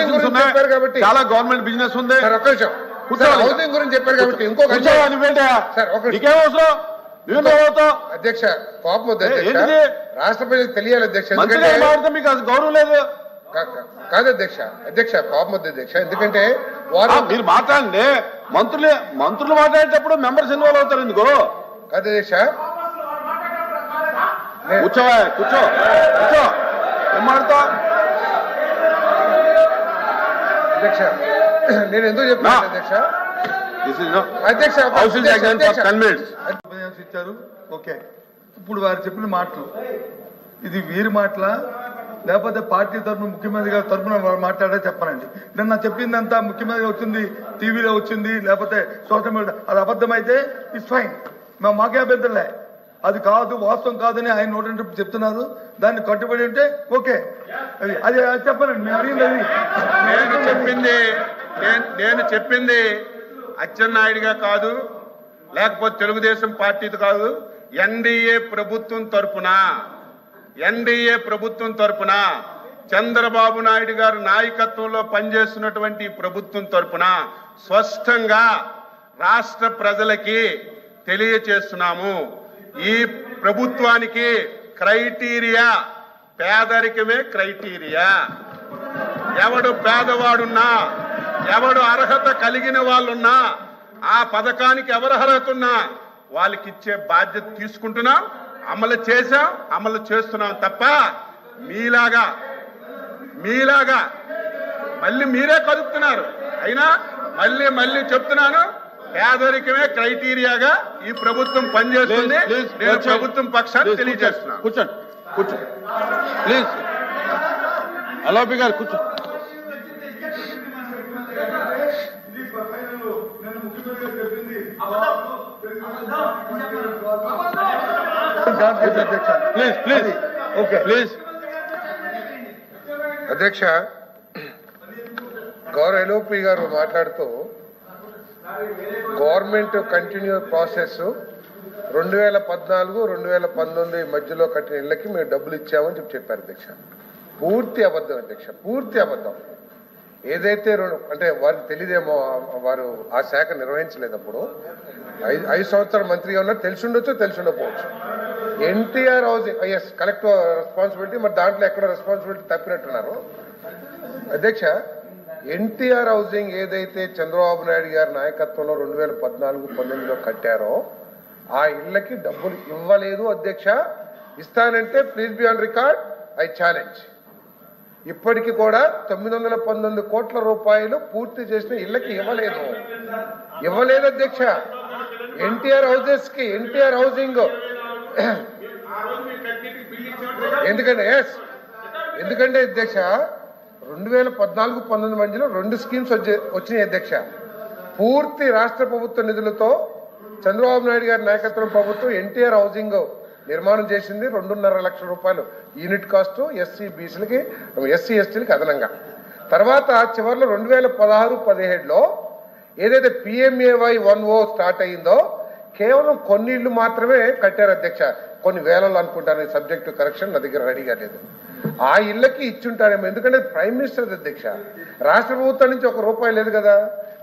ఉన్నాయి కాబట్టి. చాలా గవర్నమెంట్ బిజినెస్ ఉంది. హౌసింగ్ గురించి చెప్పారు కాబట్టి ఇంకొక అధ్యక్ష కోపం? రాష్ట్ర ప్రజలకు తెలియాలి అధ్యక్ష. మీకు అది గౌరవం లేదు. కాదు అధ్యక్ష. అధ్యక్ష కోపం వద్దు అధ్యక్ష. ఎందుకంటే మీరు మాట్లాడండి. మంత్రులు మంత్రులు మాట్లాడేటప్పుడు మెంబర్స్ ఇన్వాల్వ్ అవుతారు ఎందుకు? కాదు అధ్యక్ష. కూర్చోవా కూర్చో. కూర్చో. ఏం మాడతావు అధ్యక్ష నేను ఎందుకు అధ్యక్ష? అధ్యక్ష ఇచ్చారు. ఓకే ఇప్పుడు వారు చెప్పిన మాటలు. ఇది వీరి మాటల? లేకపోతే పార్టీ తరఫున ముఖ్యమంత్రి గారి తరఫున మాట్లాడా చెప్పనండి. నిన్న చెప్పిందంతా ముఖ్యమంత్రి వచ్చింది టీవీలో వచ్చింది లేకపోతే సోషల్ మీడియా అది అబద్ధమైతే ఇట్స్ ఫైన్ మేము మాకే అభ్యంతరలే అది కాదు వాస్తవం కాదని ఆయన నోటి చెప్తున్నారు. దాన్ని కట్టుబడి ఉంటే ఓకే. అది అది చెప్పాలండి అడిగింది అది. నేను చెప్పింది నేను- నేను చెప్పింది అచ్చెన్నాయుడిగా కాదు లేకపోతే తెలుగుదేశం పార్టీది కాదు ఎన్డీఏ ప్రభుత్వం తరపున ఎన్డీఏ ప్రభుత్వం తరపున చంద్రబాబు నాయుడు గారు నాయకత్వంలో పనిచేస్తున్నటువంటి ప్రభుత్వం తరపున స్పష్టంగా రాష్ట్ర ప్రజలకి తెలియచేస్తున్నాము. ఈ ప్రభుత్వానికి క్రైటీరియా. పేదరికమే క్రైటీరియా. ఎవడు పేదవాడున్నా ఎవడు అర్హత కలిగిన వాళ్ళున్నా ఆ పథకానికి ఎవరు అర్హత ఉన్నా వాళ్ళకి ఇచ్చే బాధ్యత తీసుకుంటున్నాం అమలు చేశాం అమలు చేస్తున్నాం తప్ప మీలాగా మీలాగా మళ్ళీ మీరే కదుపుతున్నారు. అయినా మళ్ళీ మళ్ళీ చెప్తున్నాను పేదరికమే క్రైటీరియాగా ఈ ప్రభుత్వం పనిచేస్తుంది. నేను ప్రభుత్వం పక్షాన్ని తెలియజేస్తున్నాను. కూర్చోండి. కూర్చోండి. ప్లీజ్ అలాపి గారు కూర్చో. అధ్యక్ష ప్లీజ్ ప్లీజ్ ఓకే ప్లీజ్ అధ్యక్ష గౌరవ ఎల్ఓపి గారు మాట్లాడుతూ గవర్నమెంట్ కంటిన్యూ ప్రాసెస్ రెండు వేల పద్నాలుగు రెండు వేల పంతొమ్మిది మధ్యలో కట్టిన ఇళ్ళకి మేము డబ్బులు ఇచ్చామని చెప్పి చెప్పారు అధ్యక్ష. పూర్తి అబద్ధం అధ్యక్ష పూర్తి అబద్ధం. ఏదైతే రెండు అంటే వారికి తెలియదేమో వారు ఆ శాఖ నిర్వహించలేదప్పుడు ఐదు ఐదు సంవత్సరాల మంత్రిగా ఉన్నారు తెలిసి ఉండొచ్చు తెలిసి ఉండకపోవచ్చు. NTR housing yes collector responsibility మరి దాంట్లో ఎక్కడ రెస్పాన్సిబిలిటీ తప్పినట్టున్నారు? అధ్యక్ష ఎన్టీఆర్ హౌసింగ్ ఏదైతే చంద్రబాబు నాయుడు గారి నాయకత్వంలో రెండు వేల పద్నాలుగు పంతొమ్మిదిలో కట్టారో ఆ ఇళ్ళకి డబ్బులు ఇవ్వలేదు అధ్యక్ష. ఇస్తానంటే please be on record I challenge ఇప్పటికి కూడా తొమ్మిది వందల పంతొమ్మిది కోట్ల రూపాయలు పూర్తి చేసిన ఇళ్ళకి ఇవ్వలేదు. ఇవ్వలేదు అధ్యక్ష. ఎన్టీఆర్ హౌసెస్కి ఎన్టీఆర్ హౌసింగ్. ఎందుకంటే ఎస్ ఎందుకంటే అధ్యక్ష రెండు వేల పద్నాలుగు పంతొమ్మిది మధ్యలో రెండు స్కీమ్స్ వచ్చే వచ్చినాయి అధ్యక్ష. పూర్తి రాష్ట్ర ప్రభుత్వ నిధులతో చంద్రబాబు నాయుడు గారి నాయకత్వం ప్రభుత్వం ఎన్టీఆర్ హౌసింగ్ నిర్మాణం చేసింది రెండున్నర లక్షల రూపాయలు. యూనిట్ కాస్ట్ ఎస్సీ బీసీలకి ఎస్సీ ఎస్టీలకి అదనంగా. తర్వాత చివరిలో రెండు వేల పదహారు పదిహేడులో ఏదైతే పిఎంఏవై వన్ ఓ స్టార్ట్ అయిందో కేవలం కొన్ని ఇళ్ళు మాత్రమే కట్టారు అధ్యక్ష. కొన్ని వేలలో అనుకుంటాను సబ్జెక్టు కరెక్షన్ నా దగ్గర రెడీగా లేదు ఆ ఇళ్ళకి ఇచ్చుంటారేమో. ఎందుకంటే ప్రైమ్ మినిస్టర్ అధ్యక్ష. రాష్ట్ర ప్రభుత్వం నుంచి ఒక రూపాయి లేదు కదా.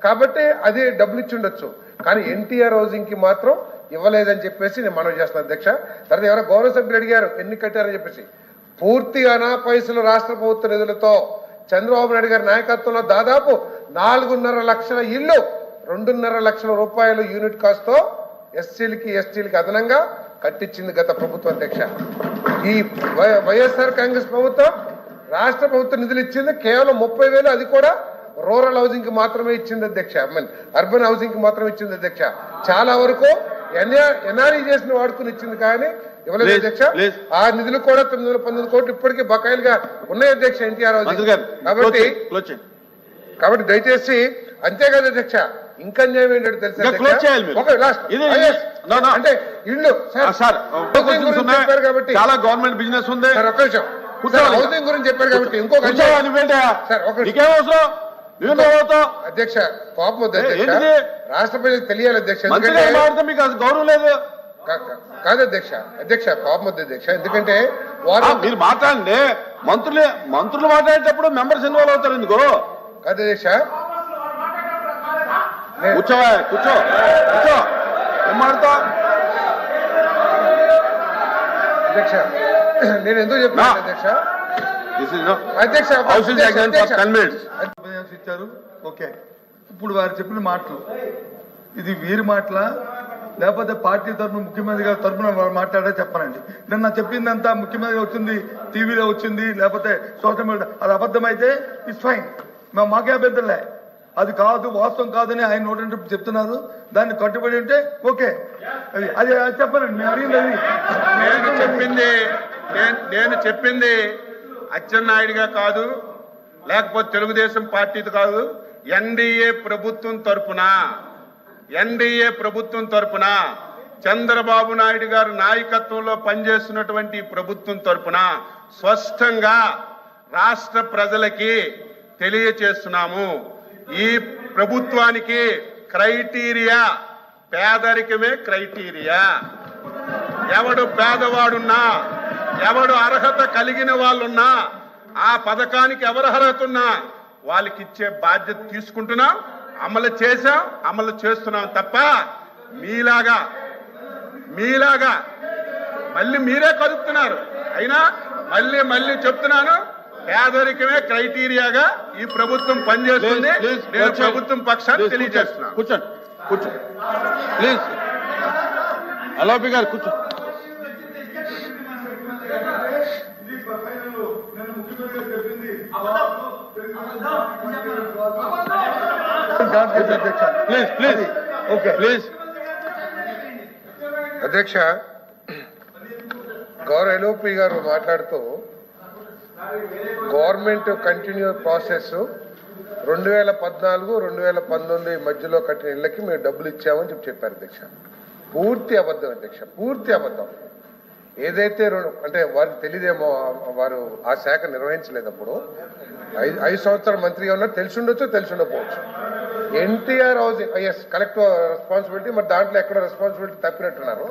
కాబట్టి అదే డబ్బులు ఇచ్చి ఉండొచ్చు. కానీ ఎన్టీఆర్ హౌసింగ్కి మాత్రం ఇవ్వలేదని చెప్పేసి నేను మనవి చేస్తాను అధ్యక్ష. తర్వాత ఎవరో గౌరవ సభ్యులు అడిగారు ఎన్ని కట్టారని చెప్పేసి. పూర్తిగా నా పైసలు రాష్ట్ర ప్రభుత్వ నిధులతో చంద్రబాబు నాయుడు గారి నాయకత్వంలో దాదాపు నాలుగున్నర లక్షల ఇల్లు రెండున్నర లక్షల రూపాయలు యూనిట్ కాస్ట్తో ఎస్సీలకి ఎస్టీలకి అదనంగా కట్టించింది గత ప్రభుత్వం అధ్యక్ష. ఈ వైఎస్ఆర్ కాంగ్రెస్ ప్రభుత్వం రాష్ట్ర ప్రభుత్వం నిధులు ఇచ్చింది కేవలం ముప్పై వేలు అది కూడా రూరల్ హౌసింగ్కి మాత్రమే ఇచ్చింది అధ్యక్ష. అర్బన్ హౌసింగ్కి మాత్రమే ఇచ్చింది అధ్యక్ష. చాలా వరకు ఎన్ఆర్ఈ చేసిన వాడుకుని ఇచ్చింది కానీ ఇవ్వలేదు అధ్యక్ష. ఆ నిధులు కూడా తొమ్మిది వందల పంతొమ్మిది కోట్లు ఇప్పటికీ బకాయిలుగా ఉన్నాయి అధ్యక్ష ఎన్టీఆర్ కాబట్టి కాబట్టి దయచేసి అంతేకాదు అధ్యక్ష. ఇంకా ఏంటంటే తెలుసా close చేయాలి మీరు. ఒక లాస్ట్ ఇది- no. అంటే ఇల్లు. ఆ, సార్. చెప్పారు కాబట్టి. చాలా గవర్నమెంట్ బిజినెస్ ఉంది. సార్ కూర్చోవాలి. సార్, హౌసింగ్ గురించి చెప్పారు కాబట్టి ఇంకొక? సార్, ఒక అవసరం? అధ్యక్ష ఏంటిది? రాష్ట్ర ప్రజలకు తెలియాలి అధ్యక్ష. మీకు అది గౌరవం లేదు. కాదు అధ్యక్ష. అధ్యక్ష కోపం వద్దు అధ్యక్ష. ఎందుకంటే వారు మీరు మాట్లాడండి. మంత్రులు మంత్రులు మాట్లాడేటప్పుడు మెంబర్స్ ఇన్వాల్వ్ అవుతారు ఎందుకు? కాదు అధ్యక్ష కూర్చోవా కూర్చో కూర్చో ఏం మాడతావు అధ్యక్ష నేను ఎందుకు చెప్పాను అధ్యక్ష అధ్యక్ష ఇచ్చారు ఓకే ఇప్పుడు వారు చెప్పిన మాటలు. ఇది వీరి మాటల? లేకపోతే పార్టీ తరఫున ముఖ్యమంత్రి గారి తరఫున మాట్లాడా చెప్పనండి. నిన్న చెప్పిందంతా ముఖ్యమంత్రి వచ్చింది టీవీలో వచ్చింది లేకపోతే సోషల్ మీడియా. అది అబద్ధమైతే ఇట్స్ ఫైన్ మా మాకే అభ్యంతరలే అది కాదు వాస్తవం కాదని ఆయన నోటి చెప్తున్నారు. దాన్ని కట్టుబడి ఉంటే ఓకే. అది అది చెప్పనండి అడిగింది నేను చెప్పింది నేను- నేను చెప్పింది అచ్చెన్నాయుడిగా కాదు లేకపోతే తెలుగుదేశం పార్టీది కాదు ఎన్డీఏ ప్రభుత్వం తరఫున ఎన్డీఏ ప్రభుత్వం తరఫున చంద్రబాబు నాయుడు గారు నాయకత్వంలో పనిచేస్తున్నటువంటి ప్రభుత్వం తరపున స్పష్టంగా రాష్ట్ర ప్రజలకి తెలియచేస్తున్నాము. ఈ ప్రభుత్వానికి క్రైటీరియా. పేదరికమే క్రైటీరియా. ఎవడు పేదవాడున్నా ఎవడు అర్హత కలిగిన వాళ్ళున్నా ఆ పథకానికి ఎవరు అర్హత ఉన్నా వాళ్ళకి ఇచ్చే బాధ్యత తీసుకుంటున్నాం అమలు చేశాం అమలు చేస్తున్నాం తప్ప మీలాగా మీలాగా మళ్ళీ మీరే కదుపుతున్నారు. అయినా మళ్ళీ మళ్ళీ చెప్తున్నాను పేదరికమే క్రైటీరియాగా ఈ ప్రభుత్వం పనిచేస్తుంది. నేను ప్రభుత్వం పక్షాన్ని తెలియజేస్తున్నాను. కూర్చోండి. కూర్చో ప్లీజ్ అలాపి గారు కూర్చో. అధ్యక్ష ప్లీజ్ ప్లీజ్ ఓకే ప్లీజ్ అధ్యక్ష గౌరవ ఎల్ఓపి గారు మాట్లాడుతూ గవర్నమెంట్ కంటిన్యూ ప్రాసెస్ రెండు వేల పద్నాలుగు రెండు వేల పంతొమ్మిది మధ్యలో కట్టిన ఇళ్ళకి మేము డబ్బులు ఇచ్చామని చెప్పి చెప్పారు అధ్యక్ష. పూర్తి అబద్ధం అధ్యక్ష పూర్తి అబద్ధం. ఏదైతే రెండు అంటే వారికి తెలియదేమో వారు ఆ శాఖ నిర్వహించలేదప్పుడు ఐదు ఐదు సంవత్సరాల మంత్రిగా ఉన్నారు తెలిసి ఉండొచ్చు తెలిసి ఉండకపోవచ్చు NTR housing yes collector responsibility మరి దాంట్లో ఎక్కడ రెస్పాన్సిబిలిటీ తప్పినట్టున్నారు?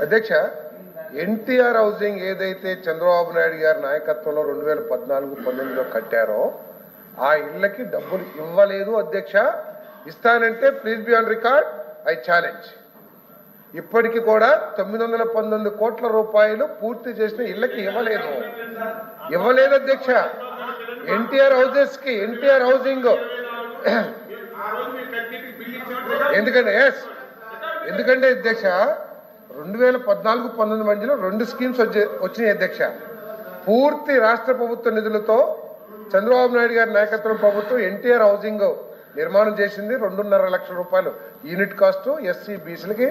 అధ్యక్ష ఎన్టీఆర్ హౌసింగ్ ఏదైతే చంద్రబాబు నాయుడు గారి నాయకత్వంలో రెండు వేల పద్నాలుగు పంతొమ్మిదిలో కట్టారో ఆ ఇళ్ళకి డబ్బులు ఇవ్వలేదు అధ్యక్ష. ఇస్తానంటే please be on record I challenge ఇప్పటికి కూడా తొమ్మిది వందల పంతొమ్మిది కోట్ల రూపాయలు పూర్తి చేసిన ఇళ్ళకి ఇవ్వలేదు. ఇవ్వలేదు అధ్యక్ష. ఎన్టీఆర్ హౌసెస్కి ఎన్టీఆర్ హౌసింగ్. ఎందుకంటే ఎస్ ఎందుకంటే అధ్యక్ష రెండు వేల పద్నాలుగు పంతొమ్మిది మధ్యలో రెండు స్కీమ్స్ వచ్చే వచ్చినాయి అధ్యక్ష. పూర్తి రాష్ట్ర ప్రభుత్వ నిధులతో చంద్రబాబు నాయుడు గారి నాయకత్వం ప్రభుత్వం ఎన్టీఆర్ హౌసింగ్ నిర్మాణం చేసింది రెండున్నర లక్షల రూపాయలు. యూనిట్ కాస్ట్ ఎస్సీ బీసీలకి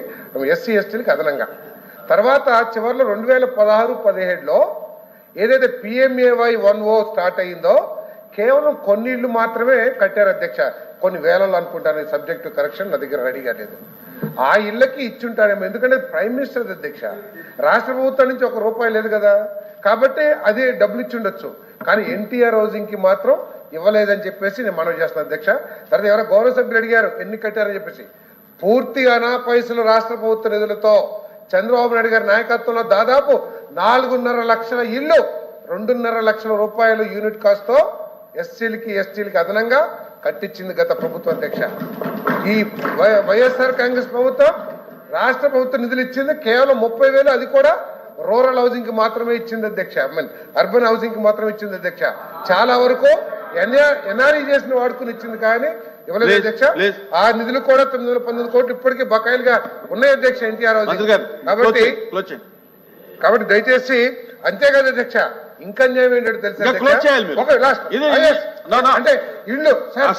ఎస్సీ ఎస్టీలకి అదనంగా. తర్వాత చివరిలో రెండు వేల పదహారు పదిహేడులో ఏదైతే పిఎంఏవై వన్ ఓ స్టార్ట్ అయ్యిందో కేవలం కొన్ని ఇళ్ళు మాత్రమే కట్టారు అధ్యక్ష. కొన్ని వేలలో అనుకుంటాను ఈ సబ్జెక్టు కరెక్షన్ నా దగ్గర రెడీగా లేదు. ఆ ఇళ్ళకి ఇచ్చుంటారేమో. ఎందుకంటే ప్రైమ్ మినిస్టర్ అధ్యక్ష రాష్ట్ర ప్రభుత్వం నుంచి ఒక రూపాయి లేదు కదా. కాబట్టి అదే డబ్బులు ఇచ్చి ఉండొచ్చు కానీ ఎన్టీఆర్ హౌసింగ్కి మాత్రం ఇవ్వలేదని చెప్పేసి నేను మనవి చేస్తాను అధ్యక్ష. తర్వాత ఎవరో గౌరవ సభ్యులు అడిగారు ఎన్ని కట్టారని చెప్పేసి. పూర్తిగా నా పైసలు రాష్ట్ర ప్రభుత్వ నిధులతో చంద్రబాబు నాయుడు గారి నాయకత్వంలో దాదాపు నాలుగున్నర లక్షల ఇల్లు రెండున్నర లక్షల రూపాయలు యూనిట్ కాస్ట్తో ఎస్సీలకి ఎస్టీలకి అదనంగా కట్టించింది గత ప్రభుత్వం అధ్యక్ష. ఈ వైఎస్ఆర్ కాంగ్రెస్ ప్రభుత్వం రాష్ట్ర ప్రభుత్వం నిధులు ఇచ్చింది కేవలం ముప్పై వేలు అది కూడా రూరల్ హౌసింగ్కి మాత్రమే ఇచ్చింది అధ్యక్ష. అర్బన్ హౌసింగ్కి మాత్రమే ఇచ్చింది అధ్యక్ష. చాలా వరకు ఎన్ఆర్ఈ చేసిన వాడుకుని ఇచ్చింది కానీ ఇవ్వలేదు అధ్యక్ష. ఆ నిధులు కూడా తొమ్మిది వందల పంతొమ్మిది కోట్లు ఇప్పటికీ బకాయిలుగా ఉన్నాయి అధ్యక్ష ఎన్టీఆర్ కాబట్టి కాబట్టి దయచేసి అంతేకాదు అధ్యక్ష. ఇంకా అన్యాయం ఏంటంటే తెలుసా. అంటే ఇల్లు సార్.